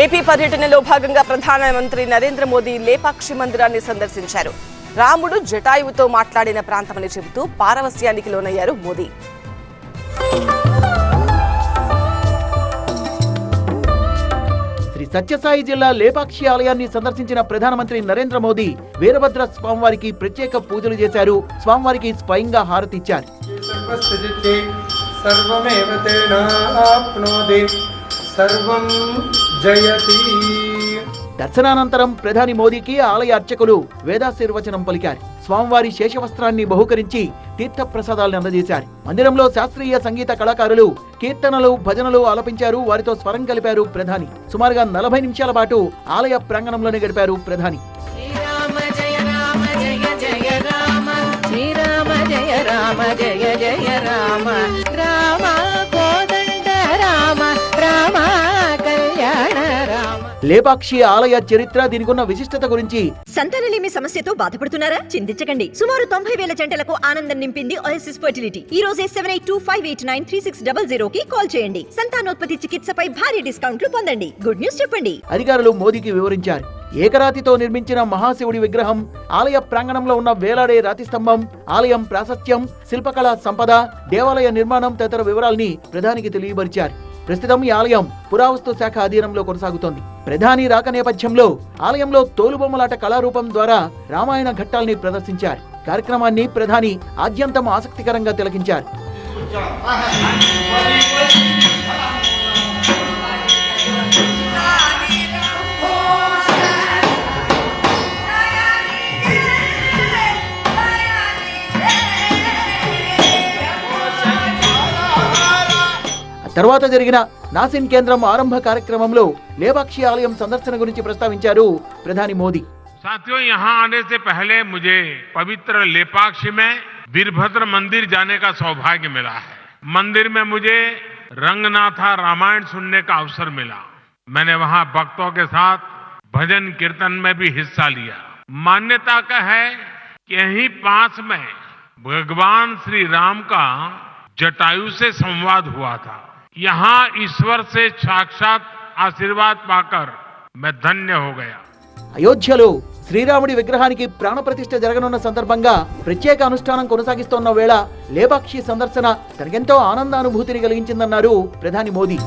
AP పర్యటనలో భాగంగా ప్రధానమంత్రి నరేంద్ర మోదీ లేపాక్షి మందిరాన్ని సందర్శించారు. రాముడు జటాయువుతో మాట్లాడిన ప్రాంతమని చెబుతూ పారవస్యానికి లోనయ్యారు మోదీ. శ్రీ సత్యసాయి జిల్లా లేపాక్షి ఆలయాన్ని సందర్శించిన ప్రధానమంత్రి నరేంద్ర మోదీ వీరభద్ర స్వామివారికి ప్రత్యేక పూజలు చేశారు. స్వామివారికి స్వయంగా హారతిచ్చారు సర్వం జయతి. దర్శనానంతరం ప్రధాని మోదీకి ఆలయ అర్చకులు వేదాశీర్వచనం పలికారు. స్వామివారి శేషవస్త్రాన్ని బహుకరించి తీర్థ ప్రసాదాలను అందజేశారు. మందిరంలో శాస్త్రీయ సంగీత కళాకారులు కీర్తనలు భజనలు ఆలపించారు. వారితో స్వరం కలిపారు ప్రధాని. సుమారుగా నలభై నిమిషాల పాటు ఆలయ ప్రాంగణంలోనే గడిపారు ప్రధాని. జయ రామ జయ జయ రామ. రామ జయ రామ జయ లేపాక్షి ఆలయ చరిత్ర దీనికున్న విశిష్టత గురించి సంతానలేమి సమస్యతో బాధపడుతున్నారా? చింతించకండి. సుమారు తొంభై వేల జంటలకు ఆనందం నింపింది ఓఎస్ఎస్ ఫర్టిలిటీ ఈ రోజే seven eight two five eight nine three six double zero కి కాల్ చేయండి. సంతానోత్పత్తి చికిత్సపై భారీ డిస్కౌంట్లు పొందండి. గుడ్ న్యూస్ చెప్పండి. అధికారులు మోదీకి వివరించారు. ఏకరాతితో నిర్మించిన మహాశివుడి విగ్రహం ఆలయ ప్రాంగణంలో ఉన్న వేలాడే రాతి స్తంభం ఆలయం ప్రాశస్త్యం శిల్పకళా సంపద దేవాలయ నిర్మాణం తదితర వివరాల్ని ప్రధానికి తెలియపరిచారు. ప్రస్తుతం ఈ ఆలయం పురావస్తు శాఖ అధీనంలో కొనసాగుతోంది. ప్రధాని రాక నేపథ్యంలో ఆలయంలో తోలుబొమ్మలాట కళారూపం ద్వారా రామాయణ ఘట్టాల్ని ప్రదర్శించారు. కార్యక్రమాన్ని ప్రధాని ఆద్యంతం ఆసక్తికరంగా తిలకించారు. తర్వాత జరిగిన నాసిన్ కేంద్రం ఆరంభ కార్యక్రమంలో లేపాక్షి ఆలయం సందర్శన గురించి ప్రస్తావించారు ప్రధాని మోదీ साथियों यहाँ आने से पहले मुझे पवित्र लेपाक्षी में वीरभद्र मंदिर जाने का सौभाग्य मिला है मंदिर में मुझे रंगनाथा रामायण सुनने का अवसर मिला मैंने वहाँ भक्तों के साथ भजन कीर्तन में भी हिस्सा लिया मान्यता का है कि यहीं पास में भगवान श्री राम का जटायु से संवाद हुआ था यहाँ ईश्वर से साक्षात आशीर्वाद पाकर मैं धन्य हो गया అయోధ్యలో శ్రీరాముడి విగ్రహానికి ప్రాణప్రతిష్ఠ జరగనున్న సందర్భంగా ప్రత్యేక అనుష్ఠానం కొనసాగిస్తోన్న వేళ లేపాక్షి సందర్శన తనకెంతో ఆనందానుభూతిని కలిగించిందన్నారు ప్రధాని మోదీ